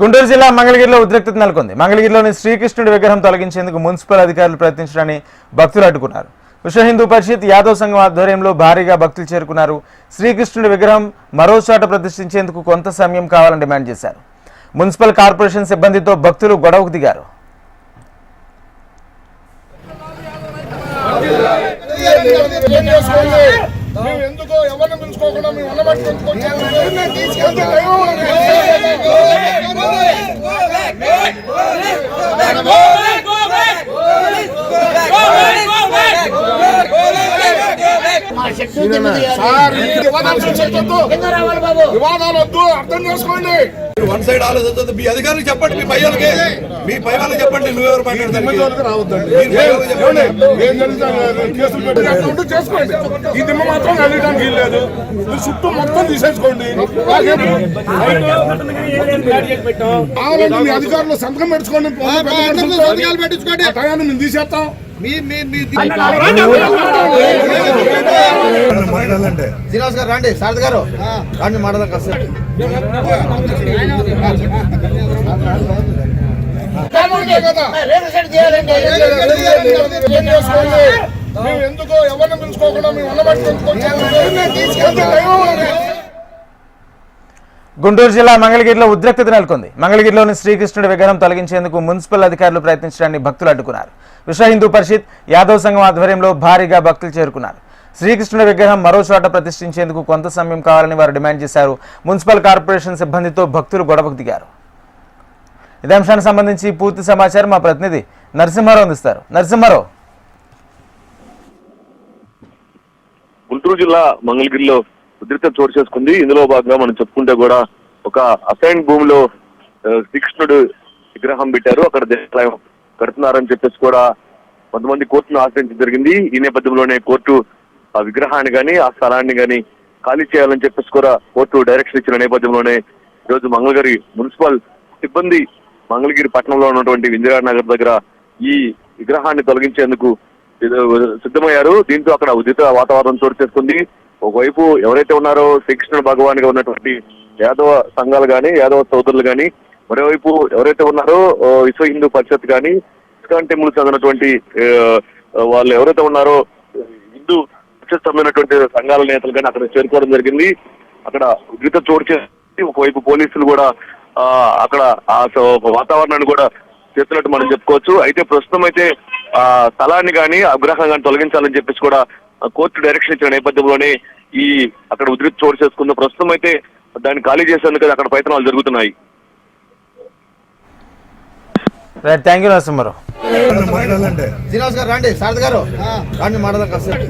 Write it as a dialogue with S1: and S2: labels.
S1: గుంటూరు జిల్లా మంగళగిరిలో ఉద్రిక్తత నెలకొంది. మంగళగిరిలోని శ్రీకృష్ణుడి విగ్రహం తొలగించేందుకు మున్సిపల్ అధికారులు ప్రయత్నించడాన్ని భక్తులు అడ్డుకున్నారు. విశ్వ హిందూ పరిషత్ యాదవ్ సంఘం ఆధ్వర్యంలో భారీగా భక్తులు చేరుకున్నారు. శ్రీకృష్ణుడి విగ్రహం మరో చోట ప్రతిష్ఠించేందుకు కొంత సమయం కావాలని డిమాండ్ చేశారు. మున్సిపల్ కార్పొరేషన్ సిబ్బందితో భక్తులు గొడవకు దిగారు.
S2: ఎందుకో ఎవరిని పిలుచుకోకుండా మేము ఉండబట్టి Animal! వివాదాలు సృష్టించొద్దు. వివాదాలు వద్దు అర్థం చేసుకోండి.
S3: వన్ సైడ్ ఆలోచించదు మీ అధికారులు చెప్పండి మీ పై వాళ్ళకి. మీ పై వాళ్ళకి చెప్పండి నువ్వెవరు
S2: ఉంటే చేసుకోండి. ఈ దిమ్మ మాత్రం వీల్లేదు మీరు చుట్టూ మొత్తం తీసేసుకోండి. మీ అధికారులు సంతకం పెట్టుకోండి. టయాన్ని మేము తీసేస్తాం.
S4: శ్రీనివాస్ గారు రండి. శారద గారు. రండి మాట్లాడదాం
S2: మేము ఎందుకో ఎవరిని పిలుచుకోకుండా మేము
S1: గుంటూరు జిల్లా మంగళగిరిలో ఉద్రిక్తత నెలకొంది. మంగళగిరిలోని శ్రీకృష్ణుడి విగ్రహం తొలగించేందుకు మున్సిపల్ అధికారులు ప్రయత్నించడాన్ని భక్తులు అడ్డుకున్నారు. విశ్వ హిందూ పరిషత్ యాదవ్ సంఘం ఆధ్వర్యంలో భారీగా భక్తులు చేరుకున్నారు. శ్రీకృష్ణుడి విగ్రహం మరో చోట ప్రతిష్ఠించేందుకు కొంత సమయం కావాలని వారు డిమాండ్ చేశారు. మున్సిపల్ కార్పొరేషన్ సిబ్బందితో భక్తులు గొడవకు దిగారు. ఇదే అంశానికి సంబంధించి పూర్తి సమాచారం మా ప్రతినిధి నరసింహారావు అందిస్తారు. నరసింహారావు.
S5: గుంటూరు జిల్లా మంగళగిరిలో ఉద్రిక్త చోటు చేసుకుంది. ఇందులో భాగంగా మనం చెప్పుకుంటే కూడా ఒక అసైన్ భూమిలో శ్రీకృష్ణుడు విగ్రహం పెట్టారు. అక్కడ దేవాలయం కడుతున్నారని చెప్పేసి కూడా కొంతమంది కోర్టును ఆశ్రయించడం జరిగింది. ఈ నేపథ్యంలోనే కోర్టు ఆ విగ్రహాన్ని కానీ ఆ స్థలాన్ని కానీ ఖాళీ చేయాలని చెప్పేసి కూడా కోర్టు డైరెక్షన్ ఇచ్చిన నేపథ్యంలోనే ఈరోజు మంగళగిరి మున్సిపల్ సిబ్బంది మంగళగిరి పట్టణంలో ఉన్నటువంటి ఇందిరా నగర్ దగ్గర ఈ విగ్రహాన్ని తొలగించేందుకు సిద్ధమయ్యారు. దీంతో అక్కడ ఉదిత వాతావరణం చోటు చేసుకుంది. ఒకవైపు ఎవరైతే ఉన్నారో శ్రీకృష్ణ భగవాన్గా ఉన్నటువంటి యాదవ సంఘాలు కానీ యాదవ సోదరులు కానీ మరోవైపు ఎవరైతే ఉన్నారో విశ్వ హిందూ పరిషత్ కానీ ఇస్కాన్ టెంపుల్ చెందినటువంటి వాళ్ళు ఎవరైతే ఉన్నారో హిందూ సంబంధించినటువంటి సంఘాల నేతలు కానీ అక్కడ చేరుకోవడం జరిగింది. అక్కడ ఉద్రిక్త చోటు చేసి ఒకవైపు పోలీసులు కూడా అక్కడ ఆ వాతావరణాన్ని కూడా చేస్తున్నట్టు మనం చెప్పుకోవచ్చు. అయితే ప్రస్తుతం అయితే ఆ స్థలాన్ని కానీ అగ్రహం కానీ తొలగించాలని చెప్పేసి కూడా కోర్టు డైరెక్షన్ ఇచ్చిన నేపథ్యంలోనే ఈ అక్కడ ఉద్రిక్త చోటు చేసుకుంది. ప్రస్తుతం అయితే దాన్ని ఖాళీ చేసేందుకు అక్కడ ప్రయత్నాలు జరుగుతున్నాయి.
S1: థ్యాంక్ యూ నరసింహారావు
S4: శ్రీనివాస్ గారు రండి శారద గారు. రండి మాట్లాడదాం కాసేపు.